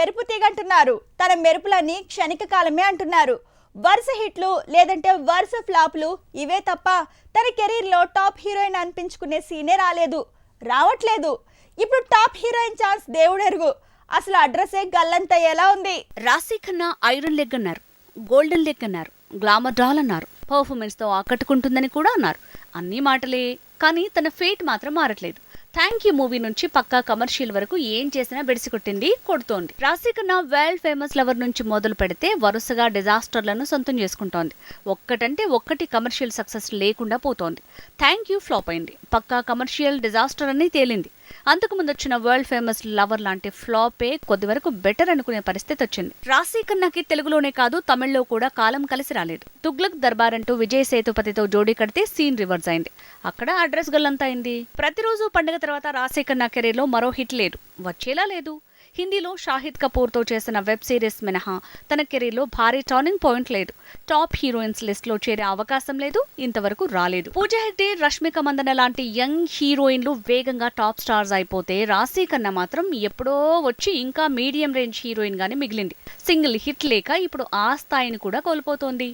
మెరుపు తీగంటున్నారు. తన మెరుపులన్నీ క్షణిక కాలమే అంటున్నారు. వరుస హిట్లు లేదంటే వరుస ఫ్లాప్లు ఇవే తప్ప తన కెరీర్లో టాప్ హీరోయిన్ అనిపించుకునే సీనే రాలేదు. రావట్లేదు. ఇప్పుడు టాప్ హీరోయిన్ ఛాన్స్ దేవుడెరుగు. అసలు అడ్రస్సే గల్లంత ఎలా ఉంది? రాశి ఖన్నా ఐరన్ లెగ్ అన్నారు గోల్డెన్ లెగ్ అన్నారు గ్లామర్ డాల్ అన్నారు పర్ఫార్మెన్స్తో ఆకట్టుకుంటుందని కూడా అన్నారు. అన్ని మాటలే కానీ తన ఫేట్ మాత్రం మారట్లేదు. థ్యాంక్ యూ మూవీ నుంచి పక్కా కమర్షియల్ వరకు ఏం చేసినా బెడిసికొట్టింది కొడుతోంది. రాశి వరల్డ్ ఫేమస్ లవర్ నుంచి మొదలు పెడితే వరుసగా డిజాస్టర్లను సొంతం చేసుకుంటోంది. ఒక్కటంటే ఒక్కటి కమర్షియల్ సక్సెస్ లేకుండా పోతోంది. థ్యాంక్ యూ ఫ్లాప్ అయింది. పక్కా కమర్షియల్ డిజాస్టర్ అని తేలింది. అంతకు ముందు వచ్చిన వరల్డ్ ఫేమస్ లవర్ లాంటి ఫ్లాపే కొద్ది వరకు బెటర్ అనుకునే పరిస్థితి వచ్చింది. రాశీ ఖన్నాకి తెలుగులోనే కాదు తమిళ్ళో కూడా కాలం కలిసి రాలేదు. తుగ్లక్ దర్బార్ అంటూ విజయ్ సేతుపతితో జోడీ కడితే సీన్ రివర్స్ అయింది. అక్కడ అడ్రస్ గల్లంతా అయింది. ప్రతిరోజు పండుగ తర్వాత రాశి ఖన్నా కెరీర్లో మరో హిట్ లేదు. వచ్చేలా లేదు. హిందీలో షాహిద్ కపూర్తో చేసిన వెబ్ సిరీస్ మినహా. తన కెరీర్లో భారీ టర్నింగ్ పాయింట్ లేదు. టాప్ హీరోయిన్స్ లిస్ట్లో చేరే అవకాశం లేదు. ఇంతవరకు రాలేదు. పూజా హెగ్డే రష్మిక మందన లాంటి యంగ్ హీరోయిన్లు వేగంగా టాప్ స్టార్స్ అయిపోతే రాశి కన్నా మాత్రం ఎప్పుడో వచ్చి ఇంకా మీడియం రేంజ్ హీరోయిన్ గానే మిగిలింది. సింగిల్ హిట్ లేక ఇప్పుడు ఆ స్థాయిని కూడా కోల్పోతోంది.